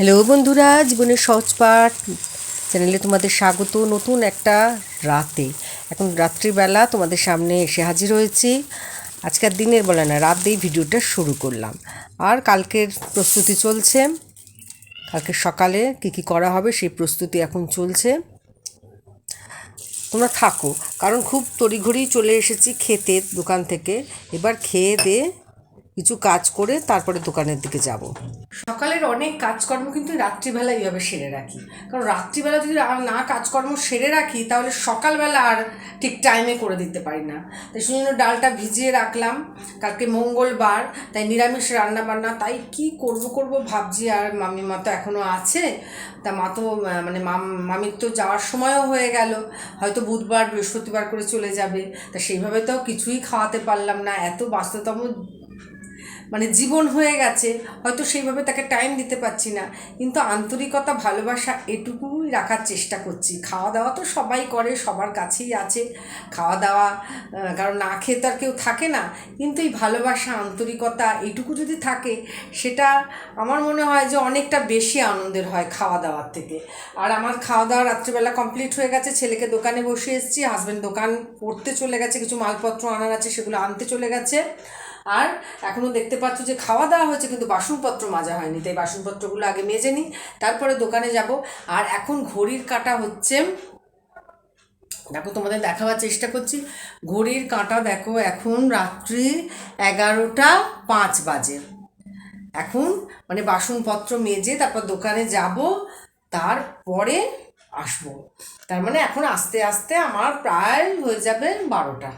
Hello বন্ধুরা, জীবনের সহজ পাঠ চ্যানেলে তোমাদের স্বাগত। নতুন একটা রাতে, এখন রাত্রিবেলা তোমাদের সামনে এসে হাজির হয়েছি। আজকের দিনের বেলা না, রাত দিয়ে ভিডিওটা শুরু করলাম। আর কালকের প্রস্তুতি চলছে। কালকে সকালে কী কী করা হবে সেই প্রস্তুতি এখন চলছে। তোমরা থাকো, কারণ খুব তড়িঘড়ি চলে এসেছি খেতে, দোকান থেকে। এবার খেয়ে দিয়ে কিছু কাজ করে তারপরে দোকানের দিকে যাব। সকালের অনেক কাজকর্ম কিন্তু রাত্রিবেলা এইভাবে সেরে রাখি। কারণ রাত্রিবেলা যদি না কাজকর্ম সেরে রাখি, তাহলে সকালবেলা আর ঠিক টাইমে করে দিতে পারি না। তাই সেই ডালটা ভিজিয়ে রাখলাম। কালকে মঙ্গলবার, তাই নিরামিষ রান্না বান্না তাই কি করব করব ভাবছি, আর মামি মা তো এখনও আছে। তা মা তো মানে মাম- মামির তো যাওয়ার সময়ও হয়ে গেল। হয়তো বুধবার, বৃহস্পতিবার করে চলে যাবে। তা সেইভাবে তো কিছুই খাওয়াতে পারলাম না। এত ব্যস্ততম মানে জীবন হয়ে গেছে, হয়তো সেইভাবে তাকে টাইম দিতে পারছি না। কিন্তু আন্তরিকতা, ভালোবাসা এটুকুই রাখার চেষ্টা করছি। খাওয়া দাওয়া তো সবাই করে, সবার কাছেই আছে। খাওয়া দাওয়া কারণ না খেয়ে তো আর কেউ থাকে না। কিন্তু এই ভালোবাসা, আন্তরিকতা এটুকু যদি থাকে, সেটা আমার মনে হয় যে অনেকটা বেশি আনন্দের হয় খাওয়া দাওয়ার থেকে। আর আমার খাওয়া দাওয়া রাত্রিবেলা কমপ্লিট হয়ে গেছে, ছেলেকে দোকানে বসে এসেছি হাজব্যান্ড দোকান পড়তে চলে গেছে, কিছু মালপত্র আনার আছে, সেগুলো আনতে চলে গেছে। আর এখনও দেখতে পাচ্ছ যে খাওয়া দাওয়া হয়েছে, কিন্তু বাসনপত্র মাজা হয়নি। তাই বাসনপত্রগুলো আগে মেজে নিই, তারপরে দোকানে যাব। আর এখন ঘড়ির কাটা হচ্ছে, দেখো তোমাদের দেখাবার চেষ্টা করছি। ঘড়ির কাঁটা দেখো এখন রাত্রি এগারোটা পাঁচ বাজে। এখন মানে বাসনপত্র মেজে তারপর দোকানে যাব, তারপরে আসব। তার মানে এখন আস্তে আস্তে আমার প্রায় হয়ে যাবে বারোটা।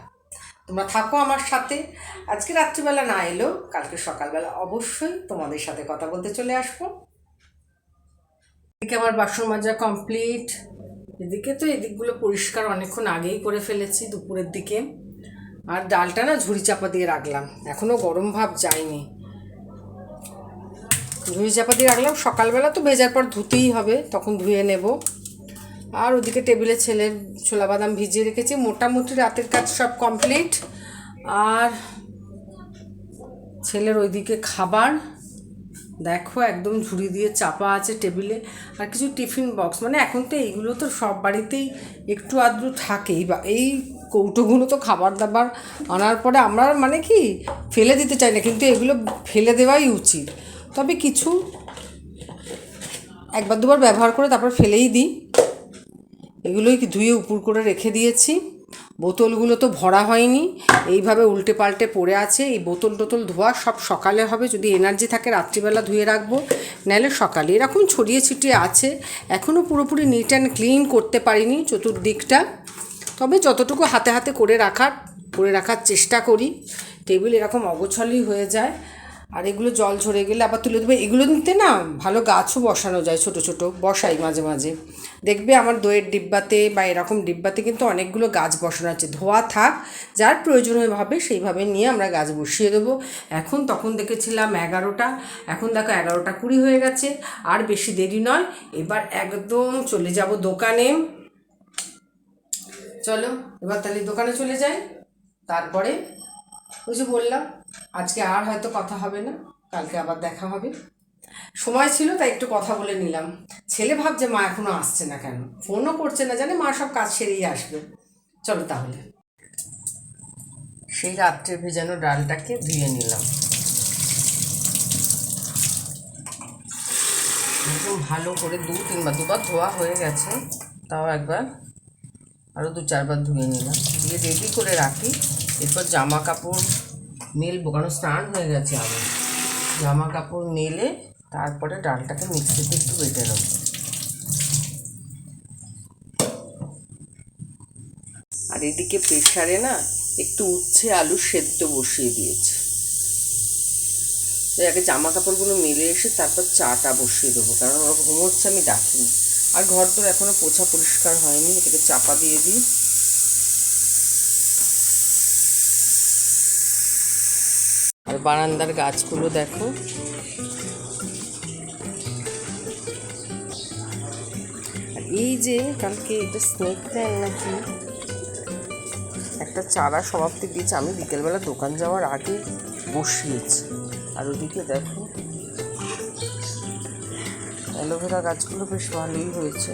তোমরা থাকো আমার সাথে। আজকে রাত্রিবেলা না এলেও কালকে সকালবেলা অবশ্যই তোমাদের সাথে কথা বলতে চলে আসব। এদিকে আমার বাসন মাজা কমপ্লিট এদিকে তো এদিকগুলো পরিষ্কার অনেকক্ষণ আগেই করে ফেলেছি দুপুরের দিকে। আর ডালটা না ঝুড়ি চাপা দিয়ে রাখলাম। এখনও গরম ভাব যায়নি। ঝুড়ি চাপা দিয়ে রাখলাম। সকালবেলা তো ভেজার পর ধুতেই হবে, তখন ধুয়ে নেব। আর ওদিকে টেবিলে ছেলের ছোলা বাদাম ভিজিয়ে রেখেছি। মোটামুটি রাতের কাজ সব কমপ্লিট। আর ছেলের ওইদিকে খাবার। দেখো, একদম ঝুড়ি দিয়ে চাপা আছে টেবিলে। আর কিছু টিফিন বক্স। মানে এখন তো এইগুলো তো সব বাড়িতেই একটু আধটু থাকেই বা, এই কৌটোগুলো তো খাবার দাবার আনার পরে আমরা মানে কি ফেলে দিতে চাই না, কিন্তু এগুলো ফেলে দেওয়াই উচিত। তবে কিছু একবার দুবার ব্যবহার করে তারপর ফেলেই দিই। এগুলোই কি ধুয়ে উপর করে রেখে দিয়েছি। বোতলগুলো তো ভরা হয়নি। এইভাবে উল্টে পাল্টে পড়ে আছে। এই বোতল টোতল ধোয়া সব সকালে হবে। যদি এনার্জি থাকে, রাত্রিবেলা ধুয়ে রাখব। নাহলে সকালে। এরকম ছড়িয়ে ছিটিয়ে আছে। এখনও পুরোপুরি নিট অ্যান্ড ক্লিন করতে পারিনি চতুর্দিকটা। তবে যতটুকু হাতে হাতে করে রাখার করে রাখার চেষ্টা করি। টেবিল এরকম অগোছলই হয়ে যায়। আর এগুলো জল ঝরে গেলে আবার তুলে দেবে। এগুলো নিতে না ভালো গাছও বসানো যায় ছোট ছোট। বসাই মাঝে মাঝে। দেখবে আমার দইয়ের ডিব্বাতে বা এরকম ডিব্বাতে কিন্তু অনেকগুলো গাছ বসানো আছে। ধোয়া থাক, যার প্রয়োজন ভাবে সেইভাবে নিয়ে আমরা গাছ বসিয়ে দেবো। এখন তখন দেখেছিলাম এগারোটা, এখন দেখো এগারোটা কুড়ি হয়ে গেছে, আর বেশি দেরি নয়, এবার একদম চলে যাব দোকানে। চলো, এবার তাহলে দোকানে চলে যাই। তারপরে, ওই যে বললাম, আজকে আর হয়তো কথা হবে না, কালকে আবার দেখা হবে। সময় ছিল, তাই একটু কথা বলে নিলাম। ছেলে ভাবছে, মা এখনও আসছে না কেন? ফোনও করছে না জানে, মা সব কাজ সেরেই আসবে। চলো তাহলে। সেই রাত্রে ভেজানো ডালটাকে ধুয়ে নিলাম। একদম ভালো করে দু, তিনবার, দুবার ধোয়া হয়ে গেছে। তাও একবার আরও দু, চারবার ধুয়ে নিলাম। দিয়ে রেডি করে রাখি। এরপর জামা কাপড় মেলবো, কারণ স্নান হয়ে গেছে আমার জামা কাপড় মেলে তারপরে ডালটাকে মিক্সিতে একটু বেটে নেব। আর এদিকে প্রেশারে না একটু উচ্ছে আলু সেদ্ধ বসিয়ে দিয়েছে। আগে জামা কাপড়গুলো মেলে এসে তারপর চাটা বসিয়ে দেবো, কারণ ওরা ঘুমোচ্ছে আমি ডাকিনি। আর ঘর তোর এখনও পোছা পরিষ্কার হয়নি, এটাকে চাপা দিয়ে দিই। আর বারান্দার গাছগুলো দেখো যে কালকে এটা স্নেক প্ল্যান নাকি? একটা চারা সমাপ্তি দিয়েছে আমি বিকেলবেলা দোকান যাওয়ার আগে বসিয়েছি। আর ওদিকে দেখো, অ্যালোভেরা গাছগুলো বেশ ভালোই হয়েছে।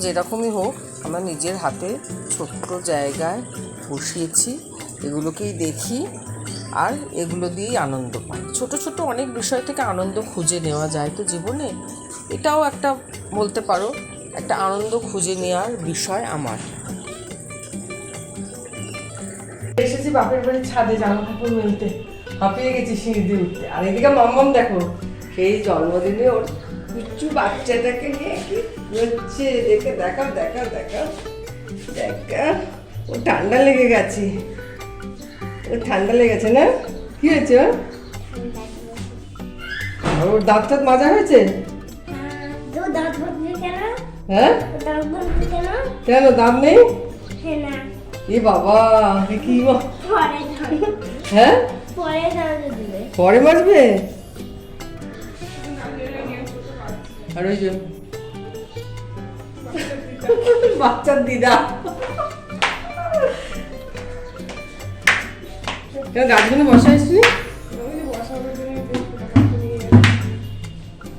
যেরকমই হোক, আমরা নিজের হাতে ছোট্ট জায়গায় বসিয়েছি। এগুলোকেই দেখি। আর এগুলো দিয়েই আনন্দ পাই ছোট ছোট অনেক বিষয় থেকে আনন্দ খুঁজে নেওয়া যায় তো জীবনে। এটাও একটা বলতে পারো, একটা আনন্দ খুঁজে নেওয়ার বিষয় আমার। এসেছি বাপের বাড়ির ছাদে জামা কাপড় মেলতে। হাঁপিয়ে গেছি সিঁড়ি দিয়ে উঠতে। আর এদিকে মাম্মাম দেখো, সেই জন্মদিনে ওর কিচ্ছু বাচ্চাটাকে নিয়ে কি হচ্ছে? দেখে দেখা দেখা দেখা দেখা, ও ঠান্ডা লেগে গেছে। ঠান্ডা লেগেছে না? কি হয়েছে ওর? দাঁত টাত মাজা হয়েছে? হ্যাঁ? কেন? দাঁত নেই? এ বাবা কি হ্যাঁ? পরে মাজবে? আর ওই যে বাচ্চার দিদা। গাছগুলো বসা আসলি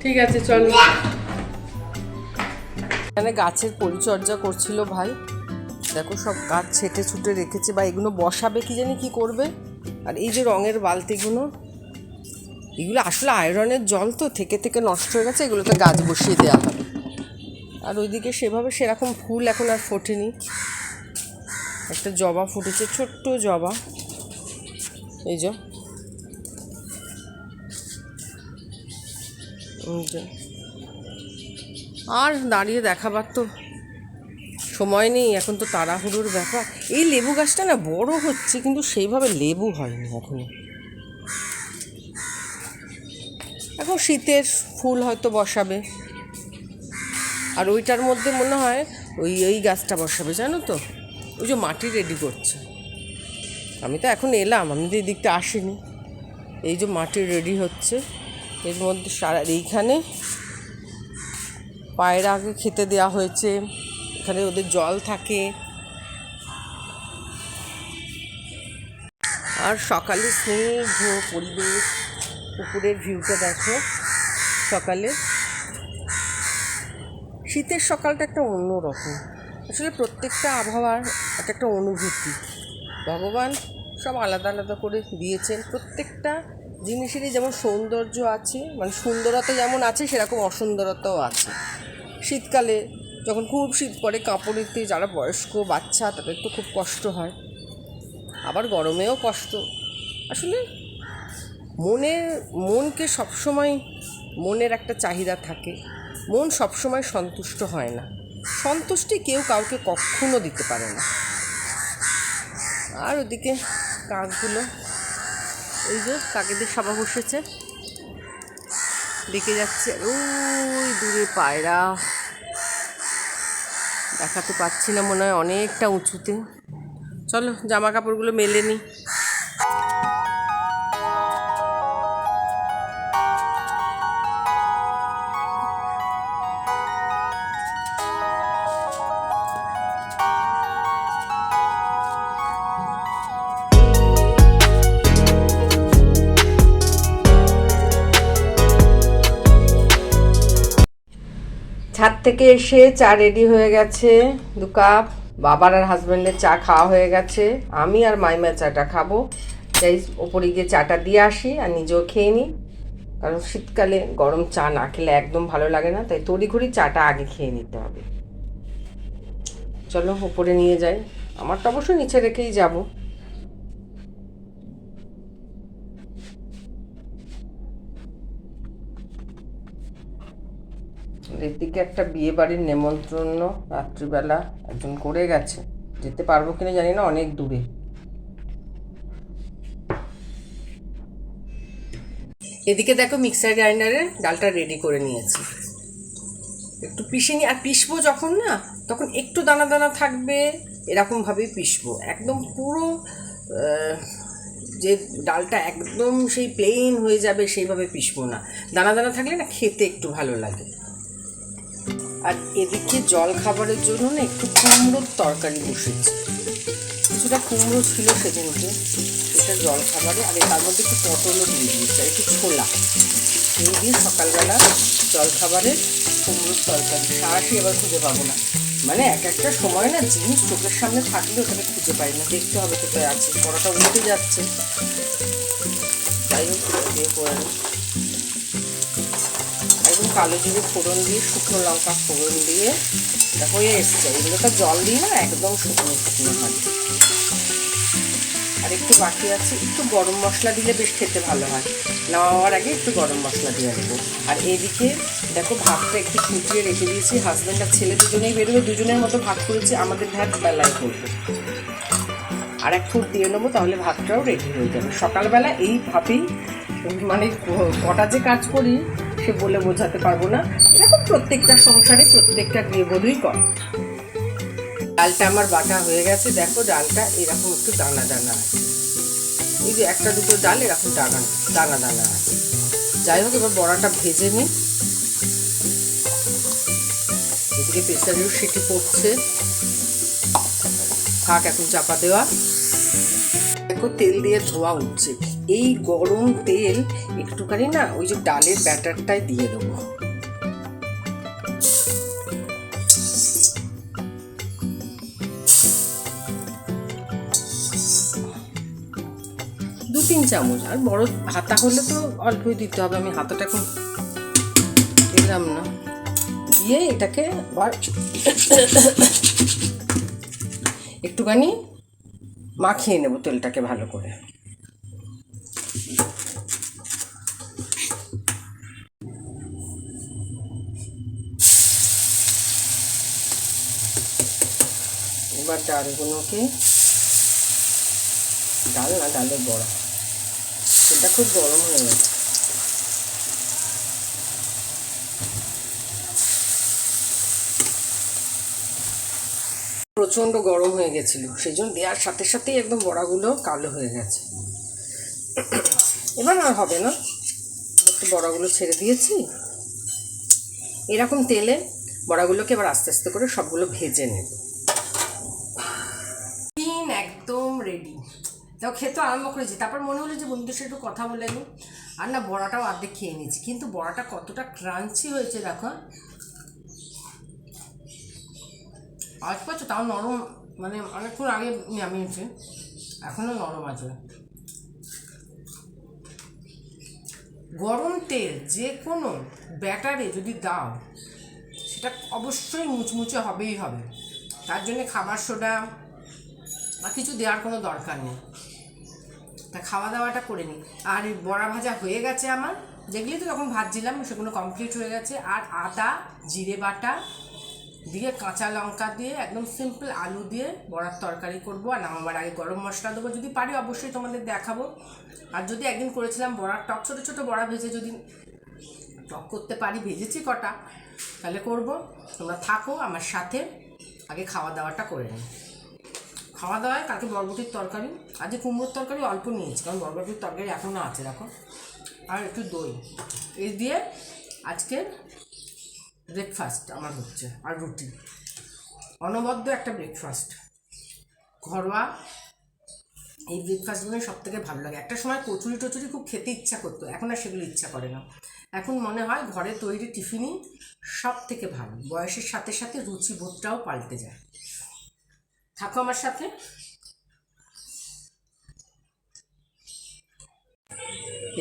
ঠিক আছে, চল। এখানে গাছের পরিচর্যা করছিল ভাই। দেখো সব গাছ ছেটে ছুটে রেখেছে, বা এগুলো বসাবে কি জানি কি করবে? আর এই যে রঙের বালতিগুলো, এগুলো আসলে আয়রনের জল তো, থেকে থেকে নষ্ট হয়ে গেছে, এগুলোতে গাছ বসিয়ে দেওয়া হবে। আর ওইদিকে সেভাবে সেরকম ফুল এখন আর ফোটেনি। একটা জবা ফুটেছে, ছোট্ট জবা। এই যে। আর দাঁড়িয়ে দেখাবার তো সময় নেই, এখন তো তাড়াহুড়োর ব্যাপার। এই লেবু গাছটা না বড় হচ্ছে, কিন্তু সেইভাবে লেবু হয়নি এখনও। এখন শীতের ফুল হয়তো বসাবে। আর ওইটার মধ্যে মনে হয় ওই ওই গাছটা বসাবে, জানো তো? ওই যে মাটি রেডি করছে। আমি তো এখন এলাম, আমি তো এই দিকটা আসিনি। এই যে মাটি রেডি হচ্ছে, এর মধ্যে সারা এইখানে পায়রা আগে খেতে দেওয়া হয়েছে, এখানে ওদের জল থাকে। আর সকালে স্নিগ্ধ পরিবেশ, পুকুরের ভিউটা দেখো সকালে। শীতের সকালটা একটা অন্যরকম। আসলে প্রত্যেকটা আবহাওয়ার একটা অনুভূতি। ভগবান সব আলাদা আলাদা করে দিয়েছেন। প্রত্যেকটা জিনিসেরই যেমন সৌন্দর্য আছে মানে সুন্দরতা যেমন আছে, সেরকম অসুন্দরতাও আছে। শীতকালে যখন খুব শীত পড়ে, কাপড়েতে যারা বয়স্ক, বাচ্চা, তাদের তো খুব কষ্ট হয়। আবার গরমেও কষ্ট। আসলে মনের মনকে সবসময়, মনের একটা চাহিদা থাকে। মন সবসময় সন্তুষ্ট হয় না। সন্তুষ্টি কেউ কাউকে কখনো দিতে পারে না। আর ওদিকে কাকগুলো এই যে কাকেদের সভা বসেছে। দেখে যাচ্ছে ওই দূরে পায়রা। দেখাতে পাচ্ছি না, মনে হয় অনেকটা উঁচুতে। চলো জামা কাপড়গুলো মেলে নিই ছাদ থেকে এসে চা রেডি হয়ে গেছে, দু কাপ। বাবার আর হাজব্যান্ডের চা খাওয়া হয়ে গেছে। আমি আর মাইমা চাটা খাব। তাই ওপরে গিয়ে চাটা দিয়ে আসি আর নিজেও খেয়ে নিই। কারণ শীতকালে গরম চা না খেলে একদম ভালো লাগে না, তাই তড়িঘড়ি চাটা আগে খেয়ে নিতে হবে। চলো ওপরে নিয়ে যাই। আমারটা অবশ্য নিচে রেখেই যাব। এদিকে একটা বিয়ে বাড়ির নেমন্ত্রণ রাত্রিবেলা একজন করে গেছে। যেতে পারব কিনা জানি না, অনেক দূরে। এদিকে দেখো মিক্সার গ্রাইন্ডারে ডালটা রেডি করে নিয়েছি। একটু পিষে নিই আর পিষবো যখন না, তখন একটু দানা দানা থাকবে, এরকমভাবেই পিষবো। একদম পুরো যে ডালটা একদম সেই প্লেন হয়ে যাবে, সেইভাবে পিষবো না। দানা দানা থাকলে না খেতে একটু ভালো লাগে। আর এদিকে জল খাবারের জন্য না একটু কুমড়োর তরকারি বসেছি। কিছুটা কুমড়ো ছিল সেদিনকে একটা জল খাবারে, আর তার মধ্যে একটু পটলও দিয়ে দিয়েছি একটু ছোলা। এই দিয়ে সকালবেলা জল খাবারে কুমড়োর তরকারি। সারাশি এবার খুঁজে পাবো না। মানে এক একটা সময় না জিনিস চোখের সামনে থাকলে ওটাকে খুঁজে পাই না। দেখতে হবে কোথায় আছে পড়াটা উল্টে যাচ্ছে। যাই হোক দিয়ে করে নিই। একদম কালো জিরে ফোড়ন দিয়ে, শুকনো লঙ্কা ফোড়ন দিয়ে, এটা হয়ে এসছে। এগুলো তো জল দিই না একদম শুকনো শুকনো হয়। আর একটু বাকি আছে, একটু গরম মশলা দিলে বেশ খেতে ভালো হয়। নামাবার আগে একটু গরম মশলা দিয়ে দেবো। আর এদিকে দেখো ভাতটা একটু ফুটিয়ে রেখে দিয়েছি। হাজব্যান্ড আর ছেলে দুজনেই বেরোবে, দুজনের মতো ভাত করেছি। আমাদের ভাত বেলায় করব। আর এক ফুট দিয়ে নেব, তাহলে ভাতটাও রেডি হয়ে যাবে। সকালবেলা এইভাবেই মানে কটা যে কাজ করি সে বলে বোঝাতে পারব না। এরকম প্রত্যেকটা সংসারে প্রত্যেকটা গৃহবধূই করে। ডালটা আমার বাটা হয়ে গেছে, দেখো, ডালটা এরকম একটু দানা দানা আছে। এই যে একটা দুটো ডাল, এরকম দানা দানা দানা আছে। যাই হোক, এবার বড়াটা ভেজে নিই। এদিকে প্রেসারেও সেটি পড়ছে। থাক, এখন চাপা দেওয়া। দেখো, তেল দিয়ে ধোয়া উঠছে এই গরম তেল একটুখানি না ওই যে ডালের ব্যাটারটাই দিয়ে দেবো। দু তিন চামচ, আর বড় হাতা হলে তো অল্পই দিতে হবে, আমি হাতাটা এখন দিলাম না। দিয়ে এটাকে একটুখানি মাখিয়ে নেব তেলটাকে ভালো করে। এবার ডালগুলোকে ডাল না ডালের বড়া তেলটা খুব গরম হয়ে গেছে। প্রচণ্ড গরম হয়ে গেছিল। সেই জন্য দেওয়ার সাথে সাথেই একদম বড়াগুলো কালো হয়ে গেছে। এবার আর হবে না। একটু বড়াগুলো ছেড়ে দিয়েছি। এরকম তেলে বড়াগুলোকে এবার আস্তে আস্তে করে সবগুলো ভেজে নেব। একদম রেডি তাও খেতে আরম্ভ করেছি। তারপর মনে হলো যে বন্ধুদের সাথে একটু কথা বলে নিই। আর না, বড়াটাও অর্ধেক খেয়ে নিয়েছি। কিন্তু বড়াটা কতটা ক্রাঞ্চি হয়েছে, দেখো। আজ পাচ্ছ তাও নরম মানে অনেকক্ষণ আগে নামিয়েছে, এখনও নরম আছে। গরম তেল যে কোনো ব্যাটারে যদি দাও, সেটা অবশ্যই মুচমুচে হবেই হবে। তার জন্য খাবার সোডা বা কিছু দেওয়ার কোনো দরকার নেই। তা খাওয়া দাওয়াটা করে নিই। আর বড়া ভাজা হয়ে গেছে আমার। দেখলি তো যখন ভাজছিলাম, সেগুলো কমপ্লিট হয়ে গেছে। আর আদা, জিরে বাটা দিয়ে কাঁচা লঙ্কা দিয়ে একদম সিম্পল আলু দিয়ে বড়ার তরকারি করব। আর নামাবার আগে গরম মশলা দেবো। যদি পারি অবশ্যই তোমাদের দেখাবো। আর যদি একদিন করেছিলাম বড়ার টক, ছোটো ছোটো বড়া ভেজে যদি টক করতে পারি, ভেজেছি কটা, তাহলে করব। তোমরা থাকো আমার সাথে। আগে খাওয়া দাওয়াটা করে নিই। খাওয়া দাওয়ায় কালকে বরবটির তরকারি, আজকে কুমড়োর তরকারি অল্প নিয়েছি, কারণ বরবটির তরকারি এখনও আছে, দেখো। আর একটু দই। এই দিয়ে আজকের ব্রেকফাস্ট আমার হচ্ছে, আর রুটি। অনবদ্য একটা ব্রেকফাস্ট ঘরোয়া এই ব্রেকফাস্টগুলো সব থেকে ভালো লাগে। একটা সময় কচুরি টচুরি খুব খেতে ইচ্ছা করতো, এখন আর সেগুলো ইচ্ছা করে না। এখন মনে হয় ঘরে তৈরি টিফিনই সব থেকে ভালো। বয়সের সাথে সাথে রুচি বোধটাও পাল্টে যায়। থাকো আমার সাথে।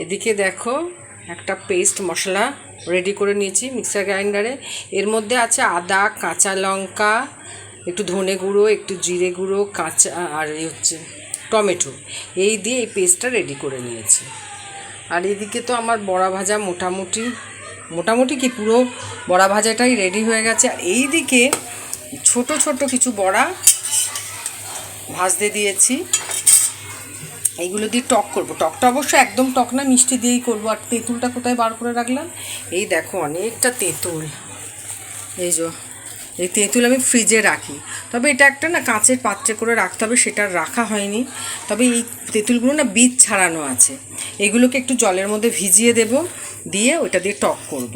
এদিকে দেখো একটা পেস্ট মশলা রেডি করে নিয়েছি মিক্সার গ্রাইন্ডারে এর মধ্যে আছে আদা, কাঁচা লঙ্কা, একটু ধনে গুঁড়ো, একটু জিরে গুঁড়ো, কাঁচা, আর এই হচ্ছে টমেটো। এই দিয়ে এই পেস্টটা রেডি করে নিয়েছি। আর এদিকে তো আমার বড়া ভাজা মোটামুটি মোটামুটি কি পুরো বড়া ভাজাটাই রেডি হয়ে গেছে। আর এই দিকে ছোট ছোট কিছু বড়া ভাজতে দিয়েছি। এইগুলো দিয়ে টক করব। টকটা অবশ্য একদম টক না, মিষ্টি দিয়েই করব। আর তেঁতুলটা কোথায় বার করে রাখলাম? এই দেখো, অনেকটা তেঁতুল। এই যে, এই তেঁতুল আমি ফ্রিজে রাখি। তবে এটা একটা না, কাঁচের পাত্রে করে রাখতে হবে, সেটা রাখা হয়নি। তবে এই তেঁতুলগুলো না, বীজ ছাড়ানো আছে। এগুলোকে একটু জলের মধ্যে ভিজিয়ে দেব, দিয়ে ওটা দিয়ে টক করব।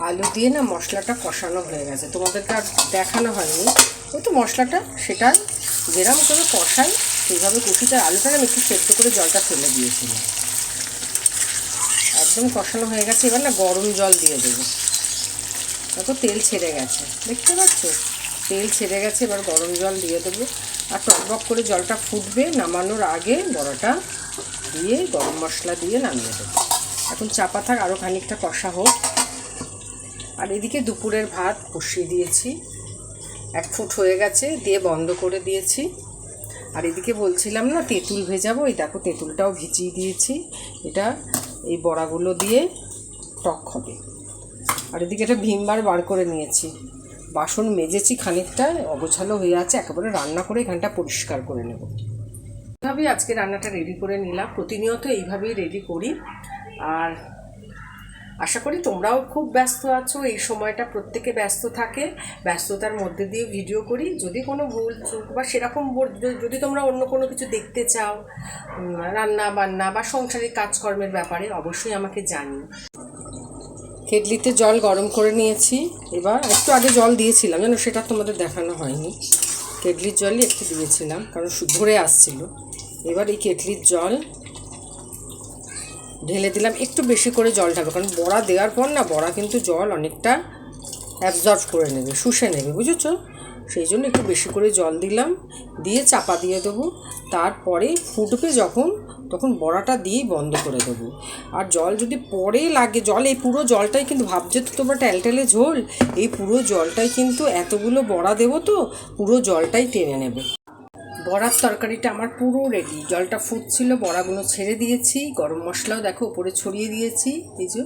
আলু দিয়ে না, মশলাটা কষানো হয়ে গেছে। তোমাদেরকে আর দেখানো হয়নি। ওই তো মশলাটা, সেটা যেরকম করে কষাই, সেইভাবে কষিতে আলুটা আমি একটু সেদ্ধ করে জলটা ফেলে দিয়েছিলাম। একদম কষানো হয়ে গেছে, এবার না গরম জল দিয়ে দেবো। দেখো তেল ছেড়ে গেছে, দেখতে পাচ্ছ? তেল ছেড়ে গেছে, এবার গরম জল দিয়ে দেবো। আর টকবক করে জলটা ফুটবে নামানোর আগে বড়াটা দিয়ে, গরম মশলা দিয়ে নামিয়ে দেবো। এখন চাপা থাক আরও খানিকটা কষা হোক। আর এদিকে দুপুরের ভাত বসিয়ে দিয়েছি। এক ফুট হয়ে গেছে, দিয়ে বন্ধ করে দিয়েছি। আর এদিকে বলছিলাম না, তেঁতুল ভেজাবো, এই দেখো তেঁতুলটাও ভিজিয়ে দিয়েছি। এটা এই বড়াগুলো দিয়ে টক হবে। আর এদিকে এটা ভীমবার বার করে নিয়েছি। বাসন মেজেছি খানিকটা অগোছালো হয়ে আছে, একেবারে রান্না করে এখানটা পরিষ্কার করে নেব। এইভাবেই আজকে রান্নাটা রেডি করে নিলাম। প্রতিনিয়ত এইভাবেই রেডি করি। আর আশা করি তোমরাও খুব ব্যস্ত আছো, এই সময়টা প্রত্যেকে ব্যস্ত থাকে, ব্যস্ততার মধ্যে দিয়ে ভিডিও করি। যদি কোনো ভুল চুক বা সেরকম যদি তোমরা অন্য কোনো কিছু দেখতে চাও রান্না বান্না বা সংসারিক কাজকর্মের ব্যাপারে অবশ্যই আমাকে জানিও। কেটলিতে জল গরম করে নিয়েছি। এবার একটু আগে জল দিয়েছিলাম, যেন সেটা তোমাদের দেখানো হয়নি। কেটলির জলই একটু দিয়েছিলাম, কারণ ধরে আসছিল। এবার এই কেটলির জল ঢেলে দিলাম, একটু বেশি করে জল ঢালবো কারণ বড়া দেওয়ার পর না বড়া কিন্তু জল অনেকটা অ্যাবজর্ব করে নেবে, শুষে নেবে, বুঝেছ? সেই জন্য একটু বেশি করে জল দিলাম, দিয়ে চাপা দিয়ে দেবো, তারপরে ফুটবে যখন, তখন বড়াটা দিয়েই বন্ধ করে দেবো। আর জল যদি পরে লাগে, জল, এই পুরো জলটাই কিন্তু ভাবছ তো তোমরা ট্যালটেলে ঝোল, এই পুরো জলটাই কিন্তু এতগুলো বড়া দেবো তো, পুরো জলটাই টেনে নেবে। বড়ার তরকারিটা আমার পুরো রেডি জলটা ফুটছিল, বড়াগুলো ছেড়ে দিয়েছি। গরম মশলাও দেখো, উপরে ছড়িয়ে দিয়েছি, এই যে।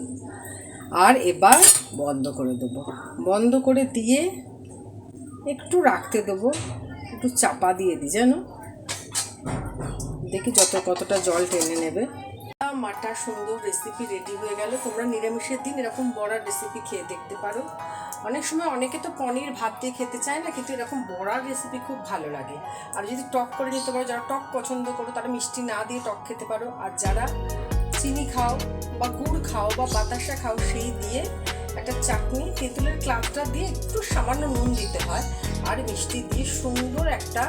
আর এবার বন্ধ করে দেবো। বন্ধ করে দিয়ে একটু রাখতে দেবো, একটু চাপা দিয়ে দিই, জানো? দেখি যত কতটা জল টেনে নেবে। মাটা সুন্দর রেসিপি রেডি হয়ে গেল। তোমরা নিরামিষের দিন এরকম বড়ার রেসিপি খেয়ে দেখতে পারো। অনেক সময় অনেকে তো পনির ভাত দিয়ে খেতে চায় না, কিন্তু এরকম বড়ার রেসিপি খুব ভালো লাগে। আর যদি টক করে নিতে পারো, যারা টক পছন্দ করো, তারা মিষ্টি না দিয়ে টক খেতে পারো। আর যারা চিনি খাও বা গুড় খাও বা বাতাসা খাও, সেই দিয়ে একটা চাটনি তেঁতুলের ক্লাবটা দিয়ে একটু সামান্য নুন দিতে হয় আর মিষ্টি দিয়ে সুন্দর একটা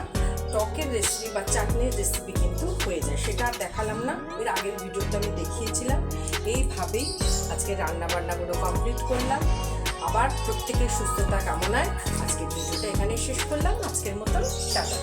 টকের রেসিপি বা চাটনির রেসিপি কিন্তু হয়ে যায়। সেটা আর দেখালাম না, এর আগের ভিডিওতে আমি দেখিয়েছিলাম। এইভাবেই আজকে রান্না বান্নাগুলো কমপ্লিট করলাম। আবার প্রত্যেকের সুস্থতা কামনায় আজকের ভিডিওটা এখানে শেষ করলাম। আজকের মতন টাটা।